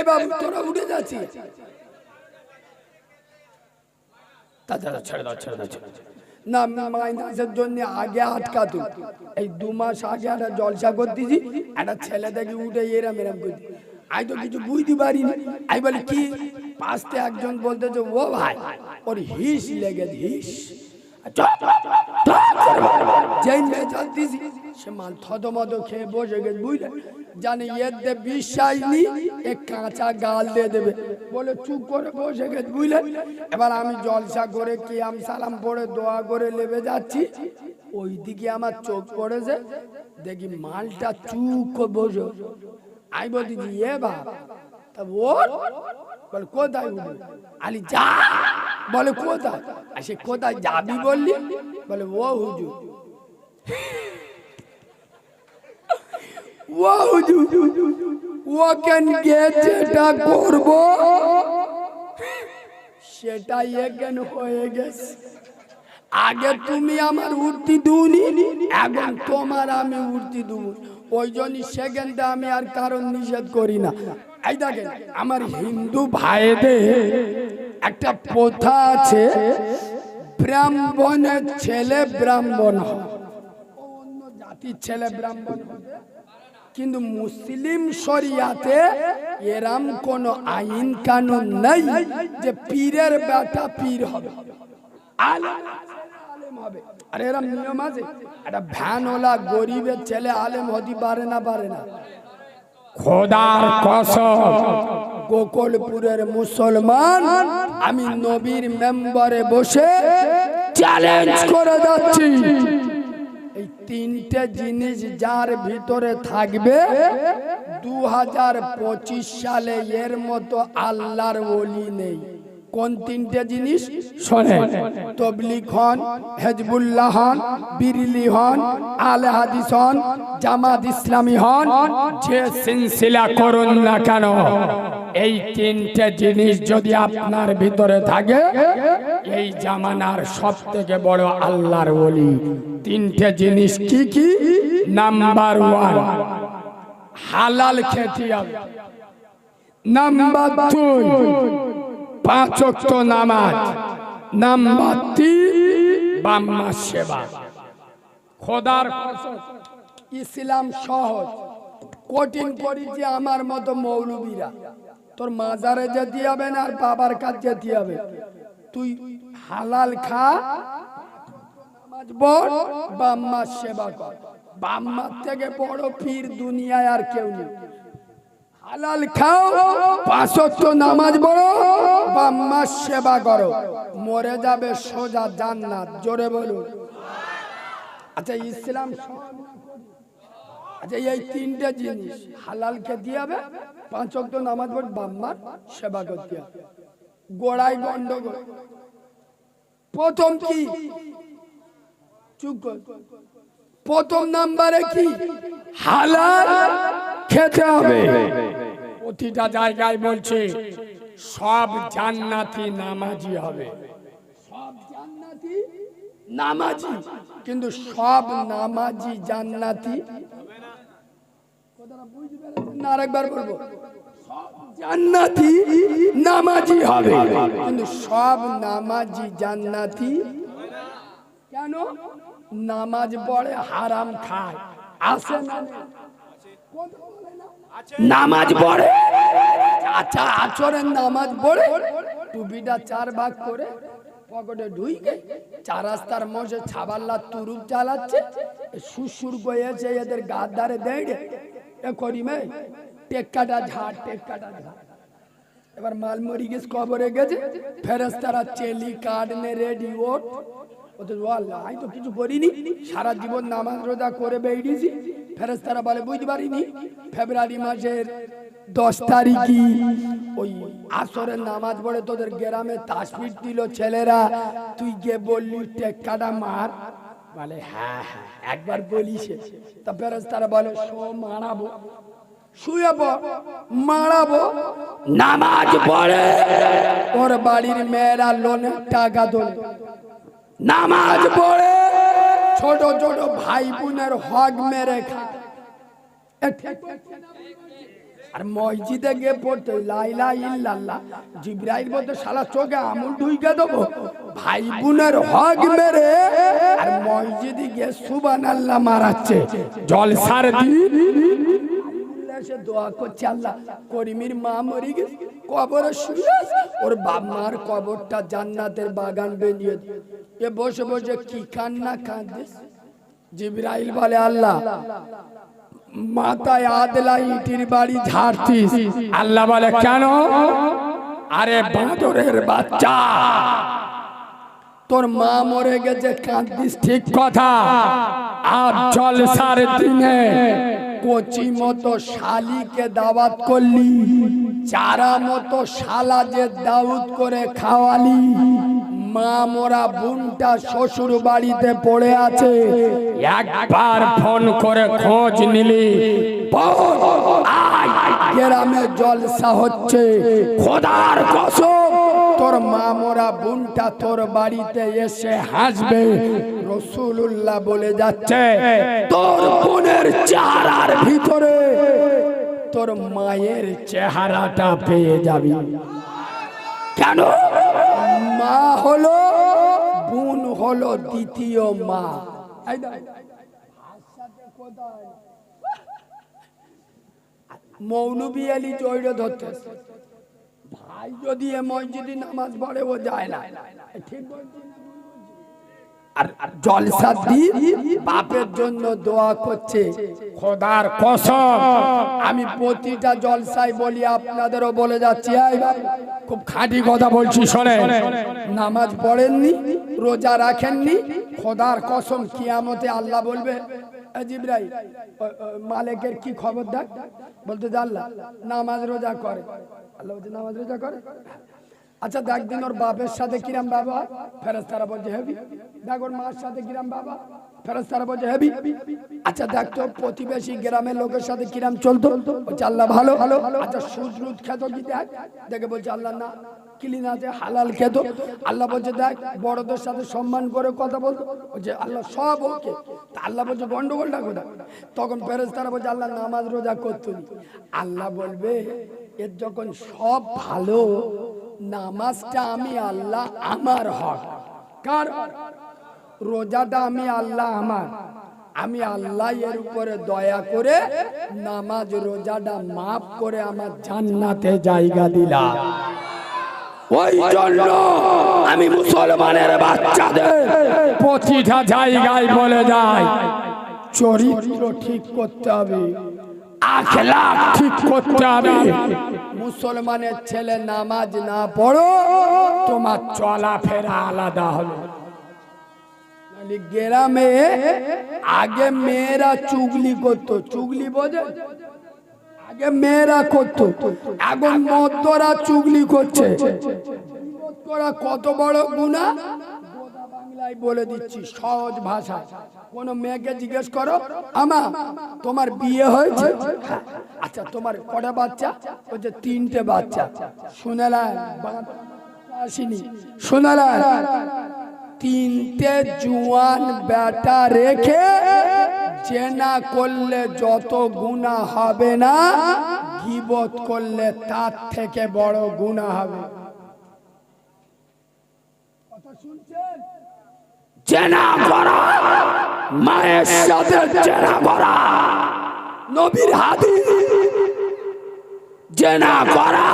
এই বাবু, তোরা উঠে যাচ্ছিস তাছাড়া ছেড়ে দাও ছেড়ে দাও। না মাইনাসের জন্য আগে আটকাতো। এই দু মাস আগে একটা জলসা করতেছি, একটা ছেলে দেখি উঠে এরাম এরাম করছি আমি তো কিছু বুঝতে পারিনি। আমি বলি, কি? পাশতে একজন বলতেছে, ও ভাই, ওর হিস লেগেছে হিস। যেই থতমত খেয়ে বসে গেছে, বুঝলে? বিশ্বাস এ কাঁচা গাল দিয়ে দেবে। বলে, চুপ করে বসে গেছে এবার আমি জলসা করে কি আমি সালাম পড়ে দোয়া করে লেবে যাচ্ছি। ওই দিকে আমার চোখ পড়েছে, দেখি মালটা চুপ করে বসে। আমি বলছি এ বাপ, তা ওর বলে, কোথায় আলি, যা! বলে, কোথায়? সে, কোথায় যাবি বললি? বলে, ও হুজুর। ও হুজুর ওকেন গিয়ে যেটা করব? সেটা এখান হয়ে গেছে? আগে তুমি আমার উঠতি দুনি, এখন তোমার আমি উঠতি দুন ওই জন্য সেকেন্ডে আমি আর কারণ নিষেধ করি না। এই দেখেন, আমার হিন্দু ভাইদের একটা প্রথা আছে ব্রাহ্মণের ছেলে ব্রাহ্মণ অন্য জাতির ছেলে ব্রাহ্মণ কিন্তু মুসলিম শরিয়াতে এরাম কোন আইন কানুন নেই যে পীরের বেটা পীর হবে। আর এরম নিয়ম আছে, একটা ভ্যানওয়ালা গরিবের ছেলে আলেম হতে পারে না পারে না। খোদার কসম। গোকুলপুরের মুসলমান, আমি নবীর মেম্বারে বসে চ্যালেঞ্জ করে যাচ্ছি। এই তিনটে জিনিস যার ভিতরে থাকবে দু হাজার পঁচিশ সালে এর মতো আল্লাহর ওলি নেই। কোন তিনটে জিনিস? শোনেন, তবলিগ হন, হেজবুল্লাহ হন, বিরলি হন, আল হাদিস হন, জামাত ইসলামী হন, যে সিলসিলা করুন না কেন? এই তিনটে জিনিস যদি আপনার ভিতরে থাকে, এই জামানার সব থেকে বড় আল্লাহর ওলি। তিনটে জিনিস কি কি? নাম্বার ওয়ান হালাল খেতে হবে। নাম্বার দুই পাঁচ নামাজ। নাম্বার তিন বাম্মা সেবা। খোদার ইসলাম সহজ। কঠিন করেছে আমার মতো মৌলবীরা। তোর মাজারে যেতে হবে না, আর বাবার কাছে যেতে হবে তুই হালাল খা, নামাজ পড় বাম্মার সেবা কর। বাম্মার থেকে বড় পীর দুনিয়ায় আর কেউ নেই। হালাল খাও পাঁচ ওয়াক্ত নামাজ পড়ো বাম্মার সেবা করো। মরে যাবে সোজা জান্নাত, জোরে বলুন। আচ্ছা ইসলাম? আচ্ছা এই তিনটে জিনিস, হালাল খেতে হবে, পাঁচ ওয়াক্ত নামাজ পড় বাম্মার সেবা করতে হবে। গোড়ায় গন্ডগোল। প্রথম কি? চুপ প্রথম নাম্বারে কি? হালাল খেতে হবে। প্রতিটা জায়গায় বলছে, সব জান্নাতি নামাজি হবে। সব জান্নাতি নামাজি। কিন্তু সব নামাজি জান্নাতি হবে। কিন্তু সব কেন? নামাজ পড়ে হারাম? নামাজ পড়ে আচ্ছা আচরের নামাজ পড়ে, টুপিটা চার ভাগ করে পকেটে ঢুইকে চার রাস্তার মধ্যে ছাবাল্লা তুরুপ চালাচ্ছে সুসুর গিয়েছে এদের গার ধারে দেড়ে এ করি মে টেক্কাটা ঝাড় টেক্কাটা ঝাড়। এবার মাল মরি গেছে কবরে গেছে ফেরেস্তারা চেলি কার্ড নে রেডি ওট ওদের আমি তো কিছু করিনি, সারা জীবন নামাজ রোজা করে বেরিয়েছি ফেরেস্তারা বলে, বুঝতে পারিনি, ফেব্রুয়ারি মাসের দশ তারিখই ওই আসরের নামাজ পড়ে তোদের গ্রামে তাসপিট দিল ছেলেরা। তুই গিয়ে বললি, টেক্কাটা মার বলে হ্যাঁ হ্যাঁ একবার বলিস তা ফেরেস্তারা বলে, শো, মারাবো। শুয়ে মারাবো। নামাজ পড়ে। ওর বাড়ির মেয়েরা লোনের টাকা তোলে। নামাজ পড়ে। ছোট ছোট ভাই বোনের হক মেরে খায়। আর মসজিদে গিয়ে পড়তে লাইলা ইল্লাল্লাহ। জিব্রাইল বলতে, শালা, চোখে আমুল ঢুইকে দেবো? ভাই বোনের হক মেরে আর মসজিদে গিয়ে সুবান আল্লাহ মারাচ্ছে। জলসার এসে দোয়া করছে, আল্লাহ, করিমের মা মরে গেছে, কবরে শুয়ে ওর বাপ মার কবরটা জান্নাতের বাগান বেরিয়ে। এ বসে বসে কি কান্না কাঁদিস জিব্রাইল বলে, আল্লাহ মাথায় আদলা ইটির বাড়ি ঝাড়তিস আল্লাহ বলে, কেন? আরে বাঁদরের বাচ্চা। তোর মা মরে গেছে কাঁদিস ঠিক কথা। আর জলসার দিনে কচি মতো শালিকে দাওয়াত করলি, চারা মতো শালা যে দাউদ করে খাওয়ালি মা মোরা বোনটা শ্বশুর বাড়িতে পড়ে আছে। একবার ফোন করে খোঁজ নিলি। গ্রামে জলসা হচ্ছে। খোদার কসম। তোর মা মোরা বোনটা তোর বাড়িতে এসে হাসবে। রসুল্লাহ বলে যাচ্ছে তোর বোনের চেহারার ভিতরে তোর মায়ের চেহারাটা পেয়ে যাবি। কেন? মা হলো, বোন হলো দ্বিতীয় মা। মৌলবী আলী ধরতে ভাই যদি এ মসজিদে নামাজ পড়ে, ও যায় না। ঠিক বলছি? জলসা দোয়া করছে। খোদার কসম, আমি প্রতিটা জলসায় বলি, আপনাদেরও বলে যাচ্ছি খুব খাঁটি কথা বলছি শোনে নামাজ পড়েননি, রোজা রাখেননি, খোদার কসম, কিয়ামতে আল্লাহ বলবে জিবরাই মালিকের কি খবর দেখ? বলতে আল্লাহ, নামাজ রোজা করে। আল্লাহ নামাজ রোজা করে? আচ্ছা দেখ দিন ওর বাপের সাথে কিরাম বাবা? ফেরেস্তারা বলছে, হেবি। দেখ ওর মার সাথে কিরাম বাবা? ফেরেস্তারা বলছে, হেবি। আচ্ছা দেখ তো প্রতিবেশী গ্রামের লোকের সাথে কিরাম চলতো? বলছে, আল্লাহ ভালো। ভালো আচ্ছা সুদ রুদ খেত কি দেখ? দেখে বলছে, আল্লাহ না, ক্লিন আছে, হালাল খেত। আল্লাহ বলছে, দেখ, বড়দের সাথে সম্মান করে কথা বলতো বলছে, আল্লাহ সব ওকে। আল্লাহ বলছে, গন্ডগোলটা কোথায়? তখন ফেরেস্তারা বলছে, আল্লাহ নামাজ রোজা করতো আল্লাহ বলবে, এর যখন সব ভালো নামাজটা আমি আল্লাহ আমার হক। কার? রোজাটা আমি আল্লাহ আমার। আমি আল্লাহ এর উপরে দয়া করে নামাজ রোজাটা মাফ করে আমার জান্নাতে জায়গা দিলাম। ওই জন্য আমি মুসলমানের বাচ্চাদের প্রতিটা জায়গায় বলে যাই। চরিত্র ঠিক করতে হবে। আখলাক ঠিক করতে হবে। মুসলমানের ছেলে নামাজ না পড়ো তোমার চলাফেরা আলাদা হবে নাহলে গ্রামে আগে মেয়েরা চুগলি করতো। চুগলি বোঝে? আগে মেয়েরা করতো। এখন মদ্যরা চুগলি করছে। করা কত বড় গুণা বাংলায় বলে দিচ্ছি, সহজ ভাষা। কোন মেয়েকে জিজ্ঞেস করো, আমা, তোমার বিয়ে হয়েছে? হ্যাঁ। আচ্ছা তোমার কটা বাচ্চা? বলছে তিনটে বাচ্চা। শুনেলেন আসিনি। শুনেলেন তিনটে জুয়ান বেটা রেখে চেনা করলে যত গুণা হবে না, গিবত করলে তার থেকে বড় গুণা হবে। জেনা করা মায়ের সাথে জেনা করা নবীর হাতি জেনা করা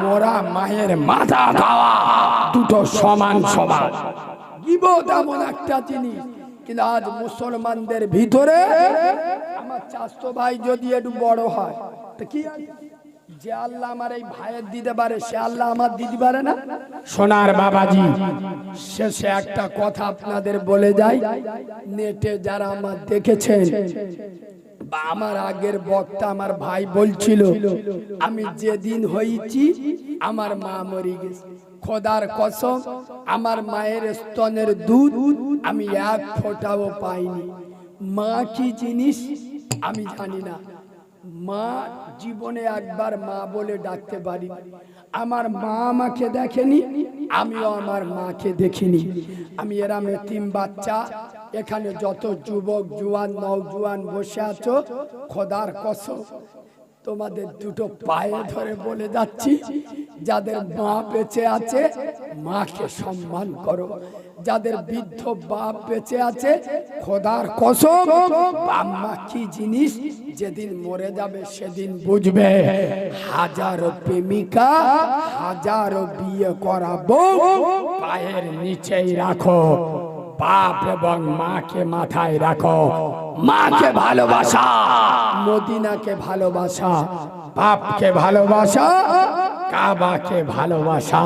মোরা মায়ের মাথা খাওয়া, দুটো সমান সমান গিবত এমন একটা জিনিস কিন্তু আজ মুসলমানদের ভিতরে, আমার চাস্তো ভাই যদি একটু বড় হয়, তো কি? যে আল্লাহ আমার এই ভাইয়ের দিতে পারে সে আল্লাহ আমার দিতে পারে না? সোনার বাবাজি। শেষে একটা কথা আপনাদের বলে যাই নেটে যারা আমার দেখেছেন বা আমার আগের বক্তা আমার ভাই বলছিল আমি যেদিন হয়েছি আমার মা মরে গেছে। খোদার কসম আমার মায়ের স্তনের দুধ আমি এক ফোটাও পাইনি। মা কি জিনিস? আমি জানি না। মা জীবনে একবার মা বলে ডাকতে পারি। আমার মা আমাকে দেখেনি, আমিও আমার মাকে দেখিনি। আমি এরাম এতিম বাচ্চা, এখানে যত যুবক, জুয়ান নওজুয়ান বসে আছো, খোদার কসম, তোমাদের দুটো পায়ে ধরে বলে যাচ্ছি, যাদের মা বেঁচে আছে, মাকে সম্মান করো। যাদের বৃদ্ধ বাপ বেঁচে আছে খোদার কসম বাম্মা কি জিনিস যেদিন মরে যাবে সেদিন বুঝবে। হাজারো প্রেমিকা হাজারো বিয়ে করাবো পায়ের নিচেই রাখো। বাপ এবং মাকে মাথায় রাখো। মাকে ভালোবাসা। মদিনাকে ভালোবাসা। বাপকে ভালোবাসা। কাবাকে ভালোবাসা।